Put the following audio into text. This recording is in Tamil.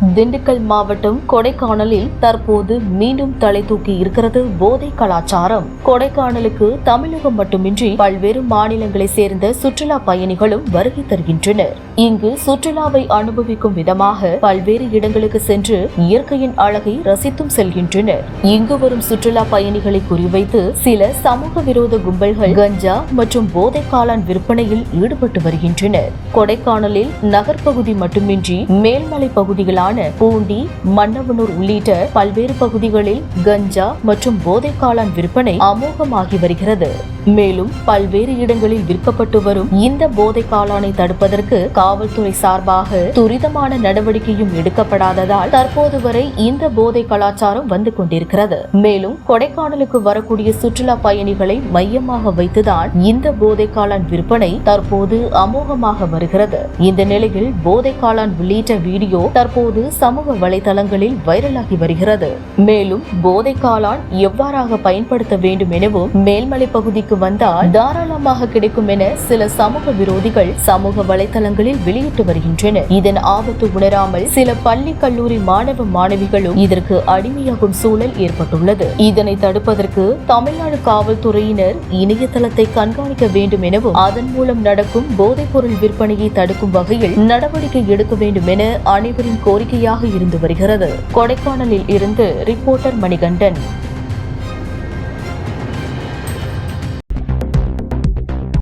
திண்டுக்கல் மாவட்டம் கொடைக்கானலில் தற்போது மீண்டும் தலை தூக்கி இருக்கிறது போதை கலாச்சாரம். கொடைக்கானலுக்கு தமிழகம் மட்டுமின்றி பல்வேறு மாநிலங்களை சேர்ந்த சுற்றுலா பயணிகளும் வருகை தருகின்றனர். இங்கு சுற்றுலாவை அனுபவிக்கும் விதமாக பல்வேறு இடங்களுக்கு சென்று இயற்கையின் அழகை ரசித்தும் செல்கின்றனர். இங்கு வரும் சுற்றுலா பயணிகளை குறிவைத்து சில சமூக விரோத கும்பல்கள் கஞ்சா மற்றும் போதை காளான் விற்பனையில் ஈடுபட்டு வருகின்றனர். கொடைக்கானலில் நகர்ப்பகுதி மட்டுமின்றி மேல்மலை பகுதிகளான பூண்டி மன்னவனூர் உள்ளிட்ட பல்வேறு பகுதிகளில் கஞ்சா மற்றும் போதை காளான் விற்பனை அமோகமாகி வருகிறது. மேலும் பல்வேறு இடங்களில் விற்கப்பட்டு வரும் இந்த போதை காளானை தடுப்பதற்கு காவல்துறை சார்பாக துரிதமான நடவடிக்கையும் எடுக்கப்படாததால் தற்போது வரை இந்த போதை கலாச்சாரம் வந்து கொண்டிருக்கிறது. மேலும் கொடைக்கானலுக்கு வரக்கூடிய சுற்றுலா பயணிகளை மையமாக வைத்துதான் இந்த போதை காளான் விற்பனை தற்போது அமோகமாக வருகிறது. இந்த நிலையில் போதை காளான் உள்ளிட்ட வீடியோ தற்போது சமூக வலைதளங்களில் வைரலாகி வருகிறது. மேலும் போதை காளான் எவ்வாறாக பயன்படுத்த வேண்டும் எனவும் மேல்மலை பகுதிக்கு வந்தால் தாராளமாக கிடைக்கும் என சில சமூக விரோதிகள் சமூக வலைதளங்களில் வெளியிட்டு வருகின்றனர் இதன் ஆபத்து உணராமல் சில பள்ளி கல்லூரி மாணவ மாணவிகளும் இதற்கு அடிமையாகும் சூழல் ஏற்பட்டுள்ளது. இதனை தடுப்பதற்கு தமிழ்நாடு காவல்துறையினர் இணையதளத்தை கண்காணிக்க வேண்டும் எனவும் அதன் மூலம் நடக்கும் போதைப் பொருள் விற்பனையை தடுக்கும் வகையில் நடவடிக்கை எடுக்க வேண்டும் என அனைவரின் கோரிக்கையாக இருந்து வருகிறது. கொடைக்கானலில் இருந்து ரிப்போர்ட்டர் மணிகண்டன்